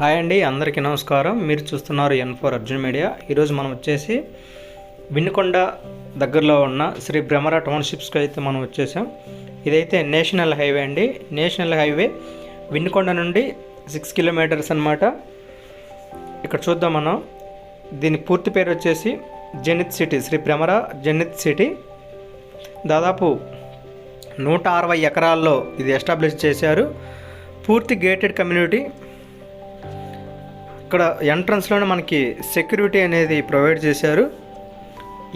Hi అండి అందరికీ నమస్కారం. మీరు చూస్తున్నారు ఎన్ ఫోర్ అర్జున్ మీడియా. ఈరోజు మనం వచ్చేసి వినుకొండ దగ్గరలో ఉన్న శ్రీ భ్రమర టౌన్షిప్స్కి అయితే మనం వచ్చేసాం. ఇదైతే నేషనల్ హైవే అండి. నేషనల్ హైవే వినుకొండ నుండి సిక్స్ కిలోమీటర్స్ అన్నమాట. ఇక్కడ చూద్దాం మనం. దీని పూర్తి పేరు వచ్చేసి Zenith city Shri Bhramara Zenith city. దాదాపు నూట అరవై ఎకరాల్లో ఇది ఎస్టాబ్లిష్ చేశారు. పూర్తి గేటెడ్ కమ్యూనిటీ ఇక్కడ ఎంట్రన్స్లోనే మనకి సెక్యూరిటీ అనేది ప్రొవైడ్ చేశారు.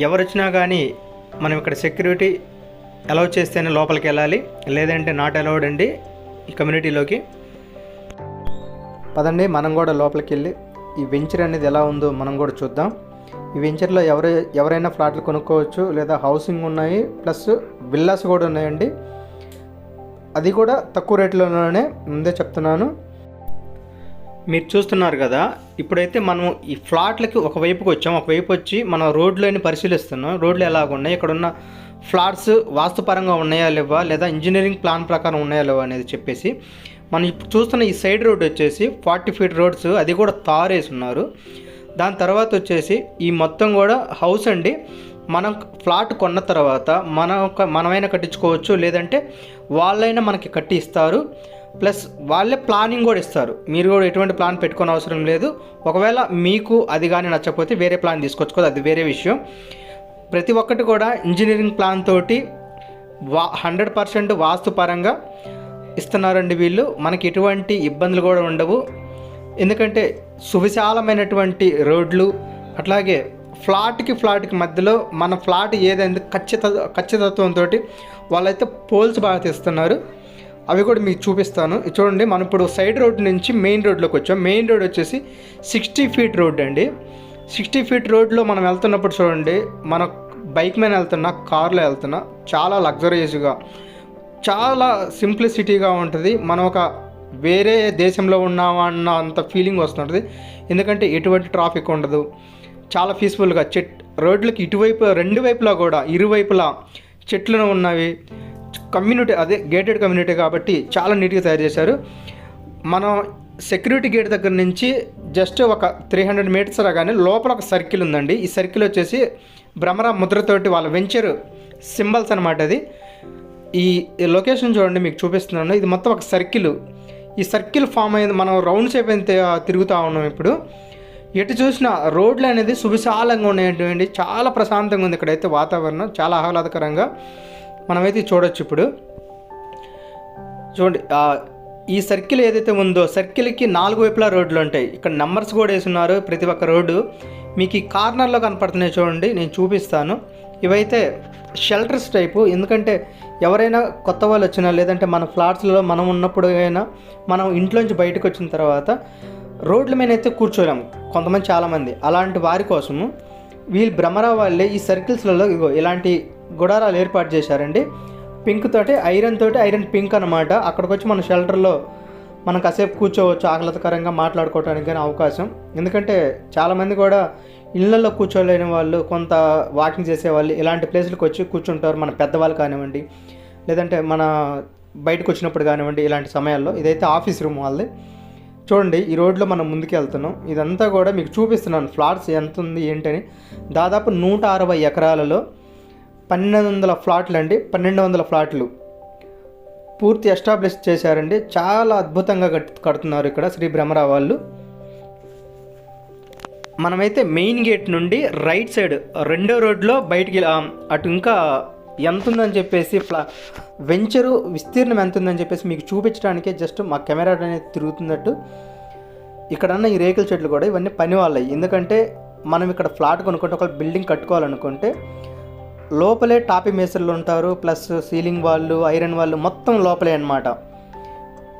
ఎవరు వచ్చినా కానీ మనం ఇక్కడ సెక్యూరిటీ అలౌ చేస్తేనే లోపలికి వెళ్ళాలి. లేదంటే నాట్ అలౌడ్ అండి ఈ కమ్యూనిటీలోకి. పదండి మనం కూడా లోపలికి వెళ్ళి ఈ వెంచర్ అనేది ఎలా ఉందో మనం కూడా చూద్దాం. ఈ వెంచర్లో ఎవరు ఎవరైనా ఫ్లాట్లు కొనుక్కోవచ్చు లేదా హౌసింగ్ ఉన్నాయి ప్లస్ విల్లాస్ కూడా ఉన్నాయండి. అది కూడా తక్కువ రేట్లోనే ముందే చెప్తున్నాను. మీరు చూస్తున్నారు కదా ఇప్పుడైతే మనం ఈ ఫ్లాట్లకి ఒకవైపుకి వచ్చాం. ఒకవైపు వచ్చి మనం రోడ్లని పరిశీలిస్తున్నాం. రోడ్లు ఎలాగ ఉన్నాయి? ఇక్కడ ఉన్న ఫ్లాట్స్ వాస్తుపరంగా ఉన్నాయా లేవా? లేదా ఇంజనీరింగ్ ప్లాన్ ప్రకారం ఉన్నాయా లేవా అనేది చెప్పేసి మనం ఇప్పుడు చూస్తున్న ఈ సైడ్ రోడ్ వచ్చేసి ఫార్టీ ఫీట్ రోడ్స్ అది కూడా తారేసున్నారు. ఉన్నారు దాని తర్వాత వచ్చేసి ఈ మొత్తం కూడా హౌస్ అండి. మనం ఫ్లాట్ కొన్న తర్వాత మన ఒక మనమైనా కట్టించుకోవచ్చు లేదంటే వాళ్ళైనా మనకి కట్టి ఇస్తారు ప్లస్ వాళ్ళే ప్లానింగ్ కూడా ఇస్తారు. మీరు కూడా ఎటువంటి ప్లాన్ పెట్టుకోని అవసరం లేదు. ఒకవేళ మీకు అది కానీ నచ్చకపోతే వేరే ప్లాన్ తీసుకొచ్చుకోదు అది వేరే విషయం. ప్రతి ఒక్కటి కూడా ఇంజనీరింగ్ ప్లాన్ తోటి వా హండ్రెడ్ పర్సెంట్ వాస్తుపరంగా ఇస్తున్నారండి వీళ్ళు. మనకి ఎటువంటి ఇబ్బందులు కూడా ఉండవు. ఎందుకంటే సువిశాలమైనటువంటి రోడ్లు అట్లాగే ఫ్లాట్కి ఫ్లాట్కి మధ్యలో మన ఫ్లాట్ ఏదైంది ఖచ్చిత ఖచ్చితత్వంతో వాళ్ళైతే పోల్స్ బాగా తీస్తున్నారు. అవి కూడా మీకు చూపిస్తాను. చూడండి మనం ఇప్పుడు సైడ్ రోడ్ నుంచి మెయిన్ రోడ్లోకి వచ్చాం. మెయిన్ రోడ్ వచ్చేసి సిక్స్టీ ఫీట్ రోడ్ అండి. సిక్స్టీ ఫీట్ రోడ్లో మనం వెళ్తున్నప్పుడు చూడండి మన బైక్ మీద వెళ్తున్నా కార్లో వెళ్తున్నా చాలా లగ్జరియస్గా చాలా సింప్లిసిటీగా ఉంటుంది. మనం ఒక వేరే దేశంలో ఉన్నామా అన్న అంత ఫీలింగ్ వస్తుంటుంది. ఎందుకంటే ఎటువంటి ట్రాఫిక్ ఉండదు. చాలా పీస్ఫుల్గా చెట్ రోడ్లకి ఇటువైపు రెండు వైపులా కూడా ఇరువైపులా చెట్లు ఉన్నవి. కమ్యూనిటీ అదే గేటెడ్ కమ్యూనిటీ కాబట్టి చాలా నీట్గా తయారు చేశారు. మనం సెక్యూరిటీ గేట్ దగ్గర నుంచి జస్ట్ ఒక త్రీ హండ్రెడ్ మీటర్స్ రాగానే లోపల ఒక సర్కిల్ ఉందండి. ఈ సర్కిల్ వచ్చేసి భ్రమర ముద్రతోటి వాళ్ళ వెంచర్ సింబల్స్ అనమాట అది. ఈ లొకేషన్ చూడండి మీకు చూపిస్తున్నాను. ఇది మొత్తం ఒక సర్కిల్ ఈ సర్కిల్ ఫామ్ అయింది మనం రౌండ్ షేప్ అయితే తిరుగుతూ ఉన్నాం ఇప్పుడు. ఎటు చూసినా రోడ్లు అనేది సువిశాలంగా ఉన్నాయండి. చాలా ప్రశాంతంగా ఉంది ఇక్కడైతే వాతావరణం. చాలా ఆహ్లాదకరంగా. మనమైతే చూడొచ్చు ఇప్పుడు. చూడండి ఈ సర్కిల్ ఏదైతే ఉందో సర్కిల్కి నాలుగు వైపులా రోడ్లు ఉంటాయి. ఇక్కడ నెంబర్స్ కూడా వేసున్నారు ప్రతి ఒక్క రోడ్డు. మీకు ఈ కార్నర్లో కనపడుతున్నాయి చూడండి నేను చూపిస్తాను. ఇవైతే షెల్టర్స్ టైపు ఎందుకంటే ఎవరైనా కొత్త వాళ్ళు వచ్చినా లేదంటే మన ఫ్లాట్స్లో మనం ఉన్నప్పుడు అయినా మనం ఇంట్లోంచి బయటకు వచ్చిన తర్వాత రోడ్ల మీద అయితే కూర్చోలేము కొంతమంది చాలామంది. అలాంటి వారి కోసము వీళ్ళు భ్రమరా వాళ్ళే ఈ సర్కిల్స్లలో ఇలాంటి గుడారాలు ఏర్పాటు చేశారండి. పింక్ తోటి ఐరన్ తోటి ఐరన్ పింక్ అనమాట అక్కడికి వచ్చి మన షెల్టర్లో మనం కాసేపు కూర్చోవచ్చు ఆహ్లాదకరంగా మాట్లాడుకోవడానికి కానీ అవకాశం. ఎందుకంటే చాలామంది కూడా ఇళ్ళలో కూర్చోలేని వాళ్ళు కొంత వాకింగ్ చేసేవాళ్ళు ఇలాంటి ప్లేస్లకు వచ్చి కూర్చుంటారు. మన పెద్దవాళ్ళు కానివ్వండి లేదంటే మన బయటకు వచ్చినప్పుడు కానివ్వండి ఇలాంటి సమయాల్లో. ఇదైతే ఆఫీస్ రూమ్ వాళ్ళది. చూడండి ఈ రోడ్లో మనం ముందుకు వెళ్తున్నాం. ఇదంతా కూడా మీకు చూపిస్తున్నాను ఫ్లాట్స్ ఎంత ఉంది ఏంటని. దాదాపు నూట అరవై ఎకరాలలో పన్నెండు వందల ఫ్లాట్లు అండి పన్నెండు వందల ఫ్లాట్లు. పూర్తి ఎస్టాబ్లిష్ చేశారండి. చాలా అద్భుతంగా కట్ కడుతున్నారు ఇక్కడ శ్రీ భ్రమరా వాళ్ళు. మనమైతే మెయిన్ గేట్ నుండి రైట్ సైడ్ రెండో రోడ్లో బయటికి అటు ఇంకా ఎంత ఉందని చెప్పేసి ఫ్లా వెంచరు విస్తీర్ణం ఎంత ఉందని చెప్పేసి మీకు చూపించడానికే జస్ట్ మా కెమెరా అనేది తిరుగుతున్నట్టు. ఇక్కడ ఉన్న ఈ రేకుల చెట్లు కూడా ఇవన్నీ పని వాళ్ళయి ఎందుకంటే మనం ఇక్కడ ఫ్లాట్ కొనుక్కుంటే ఒక బిల్డింగ్ కట్టుకోవాలనుకుంటే లోపలే టాపీ మేసర్లు ఉంటారు ప్లస్ సీలింగ్ వాళ్ళు ఐరన్ వాళ్ళు మొత్తం లోపలే అన్నమాట.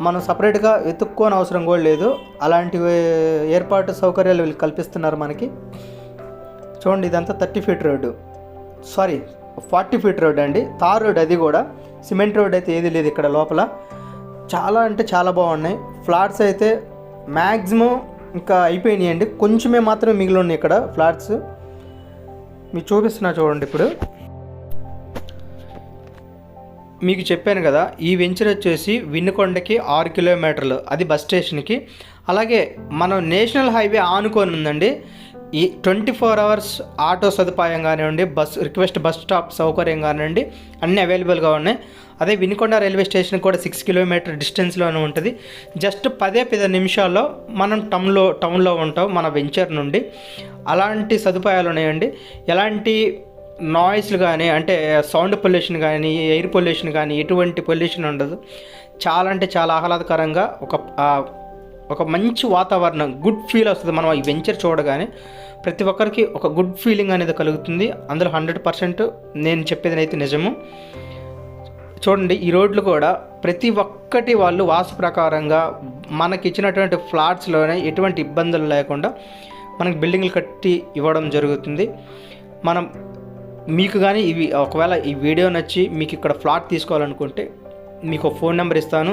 మనం సపరేట్గా వెతుక్కోని అవసరం కూడా లేదు. అలాంటి ఏర్పాటు సౌకర్యాలు వీళ్ళు కల్పిస్తున్నారు మనకి. చూడండి ఇదంతా thirty feet road. Sorry forty feet road అండి. తార్ రోడ్ అది కూడా. సిమెంట్ రోడ్ అయితే ఏది లేదు ఇక్కడ లోపల. చాలా అంటే చాలా బాగున్నాయి. ఫ్లాట్స్ అయితే మ్యాక్సిమం ఇంకా అయిపోయినాయి అండి కొంచెమే మాత్రమే మిగిలి ఉన్నాయి ఇక్కడ ఫ్లాట్స్. మీకు చూపిస్తున్నా చూడండి ఇప్పుడు. మీకు చెప్పాను కదా ఈ వెంచర్ వచ్చేసి వినుకొండకి ఆరు కిలోమీటర్లు అది బస్ స్టేషన్కి. అలాగే మనం నేషనల్ హైవే ఆనుకొని ఉందండి. ఈ ట్వంటీ ఫోర్ అవర్స్ ఆటో సదుపాయం కానివ్వండి బస్ రిక్వెస్ట్ బస్ స్టాప్ సౌకర్యం కానివ్వండి అన్నీ అవైలబుల్గా ఉన్నాయి. అదే వినుకొండ రైల్వే స్టేషన్ కూడా సిక్స్ కిలోమీటర్ డిస్టెన్స్లోనే ఉంటుంది. జస్ట్ పదే పది నిమిషాల్లో మనం టౌన్లో టౌన్లో ఉంటాం మన వెంచర్ నుండి. అలాంటి సదుపాయాలు ఉన్నాయండి. ఎలాంటి నాయిస్లు కానీ అంటే సౌండ్ పొల్యూషన్ కానీ ఎయిర్ పొల్యూషన్ కానీ ఎటువంటి పొల్యూషన్ ఉండదు. చాలా అంటే చాలా ఆహ్లాదకరంగా ఒక ఒక మంచి వాతావరణం గుడ్ ఫీల్ వస్తుంది. మనం ఈ వెంచర్ చూడగానే ప్రతి ఒక్కరికి ఒక గుడ్ ఫీలింగ్ అనేది కలుగుతుంది. అందులో హండ్రెడ్ పర్సెంట్ నేను చెప్పేది అయితే నిజము. చూడండి ఈ రోడ్లు కూడా ప్రతి ఒక్కటి వాళ్ళు వాసు ప్రకారంగా మనకి ఇచ్చినటువంటి ఫ్లాట్స్లోనే ఎటువంటి ఇబ్బందులు లేకుండా మనకి బిల్డింగ్లు కట్టి ఇవ్వడం జరుగుతుంది. మనం మీకు కానీ ఇవి ఒకవేళ ఈ వీడియో నచ్చి మీకు ఇక్కడ ఫ్లాట్ తీసుకోవాలనుకుంటే మీకు ఫోన్ నెంబర్ ఇస్తాను.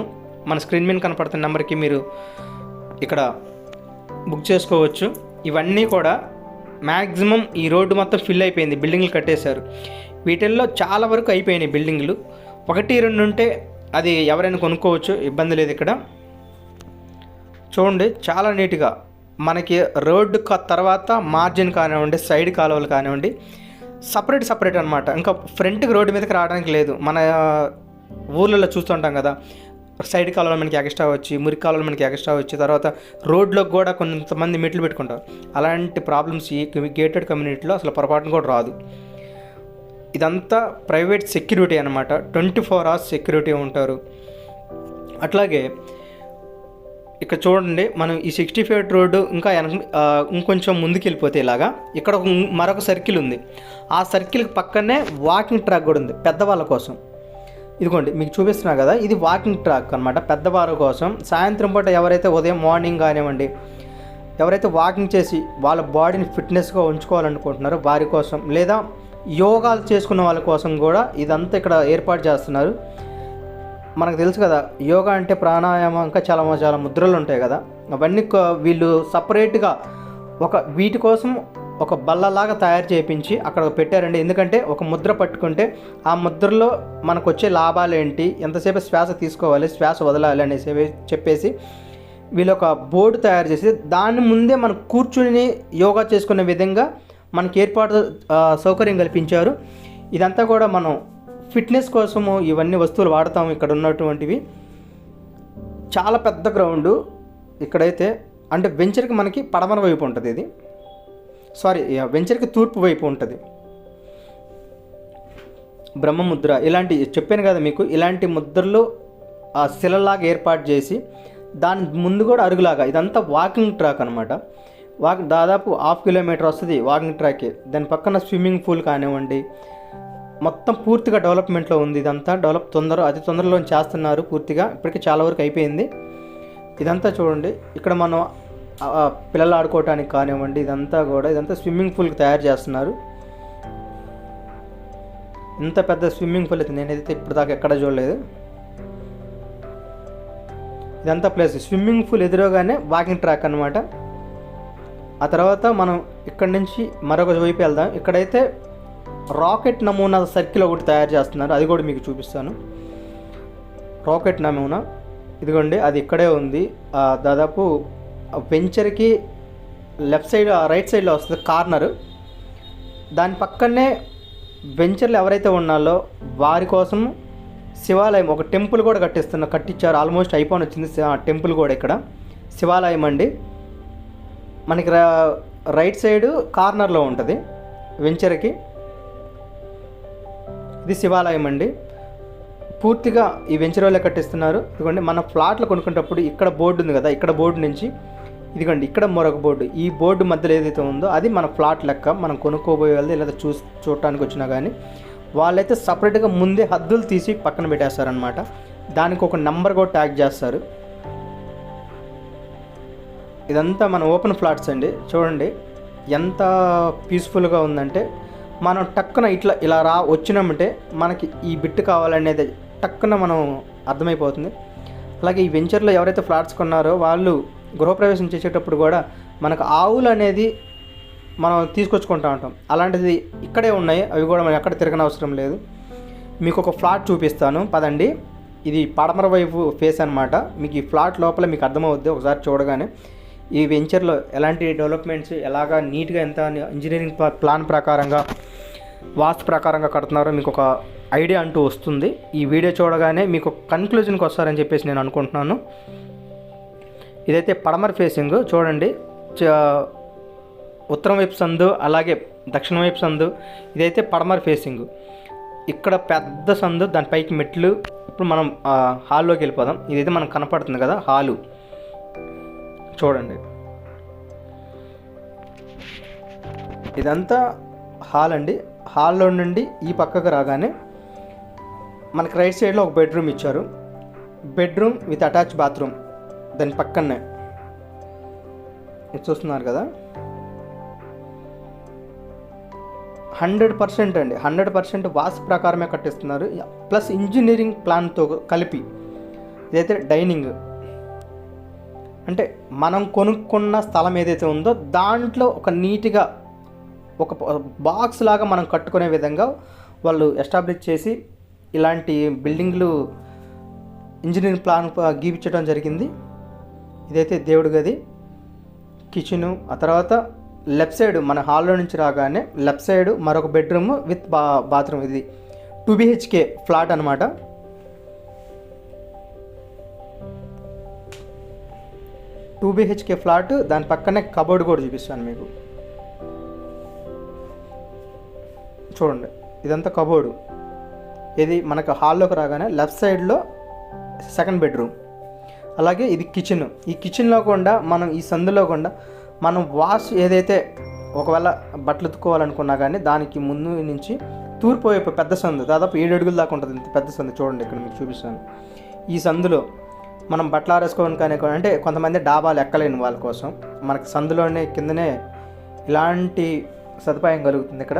మన స్క్రీన్ మీద కనపడుతున్న నెంబర్కి మీరు ఇక్కడ బుక్ చేసుకోవచ్చు. ఇవన్నీ కూడా మ్యాక్సిమం ఈ రోడ్డు మొత్తం ఫిల్ అయిపోయింది బిల్డింగ్లు కట్టేశారు. వీటిల్లో చాలా వరకు అయిపోయినాయి బిల్డింగ్లు. ఒకటి రెండు ఉంటే అది ఎవరైనా కొనుక్కోవచ్చు ఇబ్బంది లేదు ఇక్కడ. చూడండి చాలా నీట్గా మనకి రోడ్డు తర్వాత మార్జిన్ కానివ్వండి సైడ్ కాలువలు కానివ్వండి సపరేట్ సపరేట్ అనమాట ఇంకా ఫ్రంట్కి రోడ్డు మీదకి రావడానికి లేదు. మన ఊర్లలో చూస్తుంటాం కదా సైడ్ కాలంలో మనకి ఎక్స్ట్రా వచ్చి మురికి కాలంలో మనకి ఎక్స్ట్రా వచ్చి తర్వాత రోడ్లోకి కూడా కొంతమంది మెట్లు పెట్టుకుంటారు. అలాంటి ప్రాబ్లమ్స్ ఈ గేటెడ్ కమ్యూనిటీలో అసలు పొరపాటున కూడా రాదు. ఇదంతా ప్రైవేట్ సెక్యూరిటీ అనమాట ట్వంటీ ఫోర్ అవర్స్ సెక్యూరిటీ ఉంటారు. అట్లాగే ఇక్కడ చూడండి మనం ఈ సిక్స్టీ ఫైవ్ రోడ్డు ఇంకా వెనక ఇంకొంచెం ముందుకు వెళ్ళిపోతే ఇలాగా ఇక్కడ ఒక మరొక సర్కిల్ ఉంది. ఆ సర్కిల్కి పక్కనే వాకింగ్ ట్రాక్ కూడా ఉంది పెద్దవాళ్ళ కోసం. ఇదిగోండి మీకు చూపిస్తున్నా కదా ఇది వాకింగ్ ట్రాక్ అనమాట పెద్దవారి కోసం. సాయంత్రం పూట ఎవరైతే ఉదయం మార్నింగ్ కానివ్వండి ఎవరైతే వాకింగ్ చేసి వాళ్ళ బాడీని ఫిట్నెస్గా ఉంచుకోవాలనుకుంటున్నారో వారి కోసం లేదా యోగాలు చేసుకున్న వాళ్ళ కోసం కూడా ఇదంతా ఇక్కడ ఏర్పాటు చేస్తున్నారు. మనకు తెలుసు కదా యోగా అంటే ప్రాణాయామం ఇంకా చాలా చాలా ముద్రలు ఉంటాయి కదా. అవన్నీ వీళ్ళు సపరేట్గా ఒక వీటి కోసం ఒక బల్లలాగా తయారు చేయించి అక్కడ పెట్టారండి. ఎందుకంటే ఒక ముద్ర పట్టుకుంటే ఆ ముద్రలో మనకు వచ్చే లాభాలు ఏంటి ఎంతసేపు శ్వాస తీసుకోవాలి శ్వాస వదలాలి అనేసి చెప్పేసి వీళ్ళు ఒక బోర్డు తయారు చేసి దాని ముందే మనం కూర్చుని యోగా చేసుకునే విధంగా మనకి ఏర్పాటు సౌకర్యం కల్పించారు. ఇదంతా కూడా మనం ఫిట్నెస్ కోసము ఇవన్నీ వస్తువులు వాడతాము. ఇక్కడ ఉన్నటువంటివి చాలా పెద్ద గ్రౌండ్ ఇక్కడైతే. అంటే వెంచర్కి మనకి పడమర వైపు ఉంటుంది ఇది. సారీ వెంచర్కి తూర్పు వైపు ఉంటుంది. బ్రహ్మముద్ర ఇలాంటి చెప్పాను కదా మీకు ఇలాంటి ముద్రలు ఆ శిలలాగా ఏర్పాటు చేసి దాని ముందు కూడా అరుగులాగా ఇదంతా వాకింగ్ ట్రాక్ అనమాట వాక్ దాదాపు హాఫ్ కిలోమీటర్ వస్తుంది వాకింగ్ ట్రాక్కి. దాని పక్కన స్విమ్మింగ్ పూల్ కానివ్వండి మొత్తం పూర్తిగా డెవలప్మెంట్లో ఉంది ఇదంతా. డెవలప్ తొందర అతి తొందరలో చేస్తున్నారు పూర్తిగా. ఇప్పటికి చాలా వరకు అయిపోయింది. ఇదంతా చూడండి. ఇక్కడ మనం పిల్లలు ఆడుకోవటానికి కానివ్వండి ఇదంతా కూడా ఇదంతా స్విమ్మింగ్ పూల్కి తయారు చేస్తున్నారు. ఇంత పెద్ద స్విమ్మింగ్ పూల్ అయితే నేనైతే ఇప్పుడు దాకా ఎక్కడ చూడలేదు. ఇదంతా ప్లేస్. స్విమ్మింగ్ పూల్ ఎదురుగానే వాకింగ్ ట్రాక్ అనమాట ఆ తర్వాత మనం ఇక్కడ నుంచి మరొక వైపు వెళ్దాం. ఇక్కడైతే రాకెట్ నమూనా సర్కిల్ ఒకటి తయారు చేస్తున్నారు. అది కూడా మీకు చూపిస్తాను. రాకెట్ నమూనా. ఇదిగోండి అది ఇక్కడే ఉంది. దాదాపు వెంచర్కి లెఫ్ట్ సైడ్ రైట్ సైడ్లో వస్తుంది కార్నర్. దాని పక్కనే వెంచర్లు ఎవరైతే ఉన్నారో వారి కోసం శివాలయం ఒక టెంపుల్ కూడా కట్టిస్తున్న కట్టించారు. ఆల్మోస్ట్ అయిపోయి వచ్చింది. టెంపుల్ కూడా ఇక్కడ. శివాలయం అండి. మనకి రైట్ సైడ్ కార్నర్లో ఉంటుంది వెంచర్కి ఇది శివాలయం అండి. పూర్తిగా ఈ వెంచరోలే కట్టిస్తున్నారు. ఇదిగోండి మన ఫ్లాట్లు కొనుక్కునేటప్పుడు ఇక్కడ బోర్డు ఉంది కదా ఇక్కడ బోర్డు నుంచి ఇదిగోండి ఇక్కడ మరొక బోర్డు. ఈ బోర్డు మధ్యలో ఏదైతే ఉందో అది మన ఫ్లాట్ లెక్క మనం కొనుక్కోబోయే వాళ్ళది లేదా చూ చూడటానికి వచ్చినా కానీ వాళ్ళైతే సపరేట్గా ముందే హద్దులు తీసి పక్కన పెట్టేస్తారనమాట దానికి ఒక నెంబర్ కూడా ట్యాగ్ చేస్తారు. ఇదంతా మన ఓపెన్ ఫ్లాట్స్ అండి. చూడండి ఎంత పీస్ఫుల్గా ఉందంటే మనం టక్కున ఇట్లా ఇలా రా వచ్చినామంటే మనకి ఈ బిట్ కావాలనేది టక్కున మనం అర్థమైపోతుంది. అలాగే ఈ వెంచర్లో ఎవరైతే ఫ్లాట్స్ కొన్నారో వాళ్ళు గృహప్రవేశం చేసేటప్పుడు కూడా మనకు ఆవులు అనేది మనం తీసుకొచ్చుకుంటూ ఉంటాం. అలాంటిది ఇక్కడే ఉన్నాయి అవి కూడా మనం ఎక్కడ తిరగనవసరం లేదు. మీకు ఒక ఫ్లాట్ చూపిస్తాను పదండి. ఇది పడమర వైపు ఫేస్ అనమాట మీకు ఈ ఫ్లాట్ లోపల మీకు అర్థమవుద్ది ఒకసారి చూడగానే. ఈ వెంచర్లో ఎలాంటి డెవలప్మెంట్స్ ఎలాగా నీట్గా ఎంత ఇంజనీరింగ్ ప్లా- ప్లాన్ ప్రకారంగా వాస్తు ప్రకారంగా కడుతున్నారో మీకు ఒక ఐడియా అంటూ వస్తుంది. ఈ వీడియో చూడగానే మీకు కన్క్లూజన్కి వస్తారని చెప్పేసి నేను అనుకుంటున్నాను. ఇదైతే పడమర ఫేసింగ్ చూడండి. చ- ఉత్తరం వైపు సందు అలాగే దక్షిణ వైపు సందు ఇదైతే పడమర ఫేసింగ్ ఇక్కడ పెద్ద సందు దానిపైకి మెట్లు. ఇప్పుడు మనం హాల్లోకి వెళ్ళిపోదాం. ఇదైతే మనకు కనపడుతుంది కదా హాలు చూడండి. ఇదంతా హాల్ అండి. హాల్లో నుండి ఈ పక్కకు రాగానే మనకి రైట్ సైడ్లో ఒక బెడ్రూమ్ ఇచ్చారు. Bedroom with attach bathroom. దాని పక్కనే. ఇది చూస్తున్నారు కదా? హండ్రెడ్ పర్సెంట్ అండి. హండ్రెడ్ పర్సెంట్ వాస్తు ప్రకారమే కట్టిస్తున్నారు. ప్లస్ ఇంజనీరింగ్ ప్లాన్తో కలిపి ఇదైతే డైనింగ్. అంటే మనం కొనుక్కున్న స్థలం ఏదైతే ఉందో దాంట్లో ఒక నీట్గా ఒక బాక్స్ లాగా మనం కట్టుకునే విధంగా వాళ్ళు ఎస్టాబ్లిష్ చేసి ఇలాంటి బిల్డింగ్లు ఇంజనీరింగ్ ప్లాన్ గీపించడం జరిగింది. ఇదైతే దేవుడి గది. కిచెను ఆ తర్వాత లెఫ్ట్ సైడ్ మన హాల్లో నుంచి రాగానే లెఫ్ట్ సైడ్ మరొక బెడ్రూమ్ విత్ బా బాత్రూమ్ ఇది. టూ బిహెచ్కే ఫ్లాట్ అనమాట టూ బిహెచ్కే ఫ్లాట్ దాని పక్కనే కబోర్డ్ కూడా చూపిస్తాను మీకు. చూడండి ఇదంతా కబోర్డు. ఇది మనకు హాల్లోకి రాగానే లెఫ్ట్ సైడ్లో సెకండ్ బెడ్రూమ్. అలాగే ఇది కిచెన్. ఈ కిచెన్లో కూడా మనం ఈ సందులో కూడా మనం వాష్ ఏదైతే ఒకవేళ బట్టలు ఉతుక్కోవాలనుకున్నా కానీ దానికి ముందు నుంచి తూర్పు వైపు పెద్ద సందు దాదాపు ఏడు అడుగుల దాకా ఉంటుంది ఇంత పెద్ద సందు. చూడండి ఇక్కడ మీకు చూపిస్తాను. ఈ సందులో మనం బట్టలు ఆరేసుకోవడానికి కానీ అంటే కొంతమంది డాబాలు ఎక్కలేని వాళ్ళ కోసం. మనకి సందులోనే కిందనే ఇలాంటి సదుపాయం కలుగుతుంది ఇక్కడ.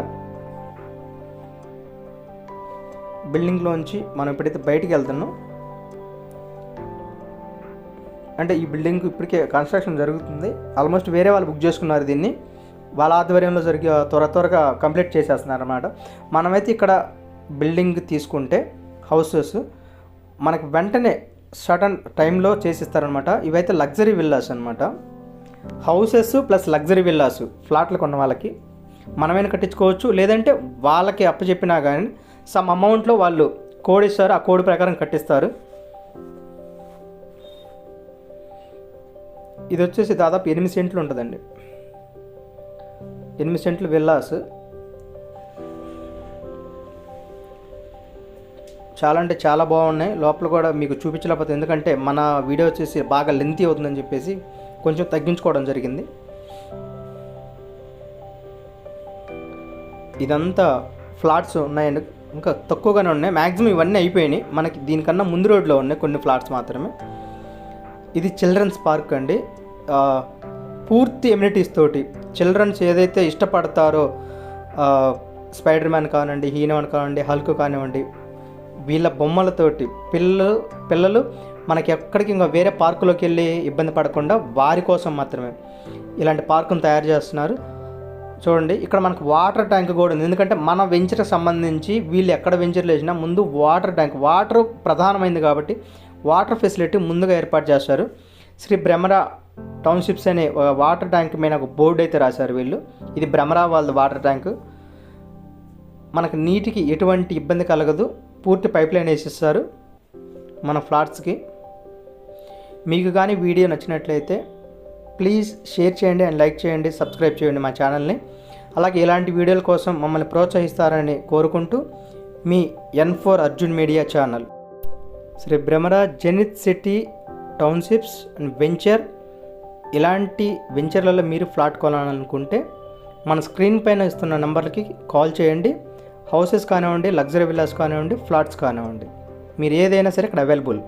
బిల్డింగ్లోంచి మనం ఎప్పుడైతే బయటికి వెళ్తున్నాం అంటే ఈ బిల్డింగ్ ఇప్పటికే కన్స్ట్రక్షన్ జరుగుతుంది. ఆల్మోస్ట్ వేరే వాళ్ళు బుక్ చేసుకున్నారు దీన్ని. వాళ్ళ ఆధ్వర్యంలో జరిగే త్వర త్వరగా కంప్లీట్ చేసేస్తున్నారు అనమాట మనమైతే ఇక్కడ బిల్డింగ్ తీసుకుంటే హౌసెస్ మనకు వెంటనే సడన్ టైంలో చేసిస్తారనమాట. ఇవైతే లగ్జరీ విల్లాస్ అనమాట హౌసెస్ ప్లస్ లగ్జరీ విల్లాస్ ఫ్లాట్లు కొన్న వాళ్ళకి. మనమైనా కట్టించుకోవచ్చు లేదంటే వాళ్ళకి అప్పచెప్పినా కానీ సమ్ అమౌంట్లో వాళ్ళు కోడ్ ఇస్తారు ఆ కోడ్ ప్రకారం కట్టిస్తారు. ఇది వచ్చేసి దాదాపు ఎనిమిది సెంట్లు ఉంటుందండి. ఎనిమిది సెంట్లు విల్లాస్. చాలా అంటే చాలా బాగున్నాయి. లోపల కూడా మీకు చూపించలేకపోతే ఎందుకంటే మన వీడియో వచ్చేసి బాగా లెంతీ అవుతుందని చెప్పేసి కొంచెం తగ్గించుకోవడం జరిగింది. ఇదంతా ఫ్లాట్స్ ఉన్నాయండి. ఇంకా తక్కువగానే ఉన్నాయి. మ్యాక్సిమం ఇవన్నీ అయిపోయినాయి. మనకి దీనికన్నా ముందు రోడ్లో ఉన్నాయి కొన్ని ఫ్లాట్స్ మాత్రమే. ఇది చిల్డ్రన్స్ పార్క్ అండి. పూర్తి ఎమ్యూనిటీస్ తోటి చిల్డ్రన్స్ ఏదైతే ఇష్టపడతారో స్పైడర్ మ్యాన్ కానివ్వండి హీనోన్ కానివ్వండి హల్క్ కానివ్వండి వీళ్ళ బొమ్మలతోటి పిల్లలు పిల్లలు మనకి ఎక్కడికి ఇంకా వేరే పార్కులోకి వెళ్ళి ఇబ్బంది పడకుండా వారి కోసం మాత్రమే ఇలాంటి పార్కును తయారు చేస్తున్నారు. చూడండి ఇక్కడ మనకు వాటర్ ట్యాంక్ కూడా ఉంది. ఎందుకంటే మన వెంచర్కి సంబంధించి వీళ్ళు ఎక్కడ వెంచర్లు వేసినా ముందు వాటర్ ట్యాంక్ వాటర్ ప్రధానమైంది కాబట్టి వాటర్ ఫెసిలిటీ ముందుగా ఏర్పాటు చేస్తారు. శ్రీ భ్రమరా టౌన్షిప్స్ అనే వాటర్ ట్యాంక్ మీద ఒక బోర్డు అయితే రాశారు వీళ్ళు. ఇది భ్రమరా వాళ్ళ వాటర్ ట్యాంక్. మనకు నీటికి ఎటువంటి ఇబ్బంది కలగదు. పూర్తి పైప్ లైన్ వేసిస్తారు మన ఫ్లాట్స్కి. మీకు కానీ వీడియో నచ్చినట్లయితే ప్లీజ్ షేర్ చేయండి అండ్ లైక్ చేయండి సబ్స్క్రైబ్ చేయండి మా ఛానల్ని. అలాగే ఇలాంటి వీడియోల కోసం మమ్మల్ని ప్రోత్సహిస్తారని కోరుకుంటూ మీ N four Arjun media channel. Shri Bhramara Zenith city townships and venture. ఇలాంటి వెంచర్లలో మీరు ఫ్లాట్ కొనాలనుకుంటే మన స్క్రీన్ పైన ఇస్తున్న నెంబర్లకి కాల్ చేయండి. హౌసెస్ కానివ్వండి లగ్జరీ విల్లాస్ కానివ్వండి ఫ్లాట్స్ కానివ్వండి. మీరు ఏదైనా సరే ఇక్కడ అవైలబుల్.